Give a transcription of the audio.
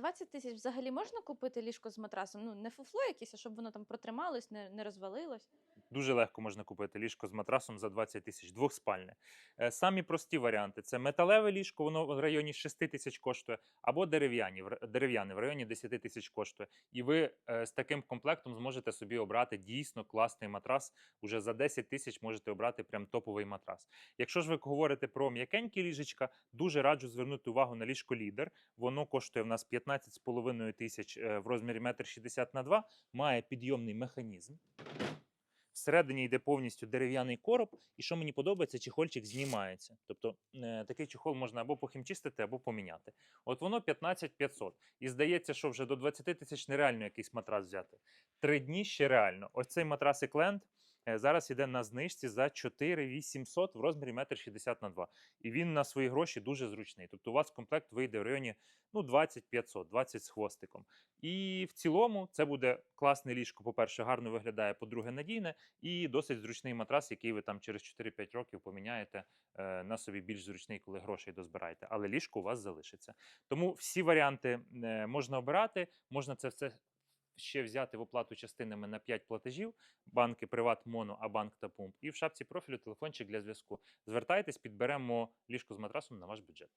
20 тисяч взагалі можна купити ліжко з матрасом? Ну, не фуфло якесь, а щоб воно там протрималось, не, не розвалилось. Дуже легко можна купити ліжко з матрасом за 20 тисяч, двохспальне. Е, Самі прості варіанти це металеве ліжко, воно в районі 6 тисяч коштує, або дерев'яні, в дерев'яне в районі 10 тисяч коштує. І ви е, з таким комплектом зможете собі обрати дійсно класний матрас. Уже за 10 тисяч можете обрати прям топовий матрас. Якщо ж ви говорите про м'якенькі ліжечка, дуже раджу звернути увагу на ліжко лідер. Воно коштує в нас 15,5 тисяч е, в розмірі 1,60 на 2, має підйомний механізм. Всередині йде повністю дерев'яний короб, і що мені подобається, чехольчик знімається. Тобто е, такий чехол можна або похімчистити, або поміняти. От воно 15 500. І здається, що вже до 20 тисяч нереально якийсь матрас взяти. Три дні ще реально. Ось цей матрас Екленд е, зараз іде на знижці за 4 800 в розмірі 1,60 на 2. І він на свої гроші дуже зручний. Тобто у вас комплект вийде в районі ну, 20 500, 20 з хвостиком. І в цілому це буде класне ліжко. По-перше, гарно виглядає, по-друге, надійне і досить зручний матрас, який ви там через 4-5 років поміняєте е, на собі більш зручний, коли грошей дозбираєте. Але ліжко у вас залишиться. Тому всі варіанти е, можна обирати, можна це все. Ще взяти в оплату частинами на 5 платежів, банки Приват, Моно, Абанк та Пумп. І в шапці профілю телефончик для зв'язку. Звертайтесь, підберемо ліжко з матрасом на ваш бюджет.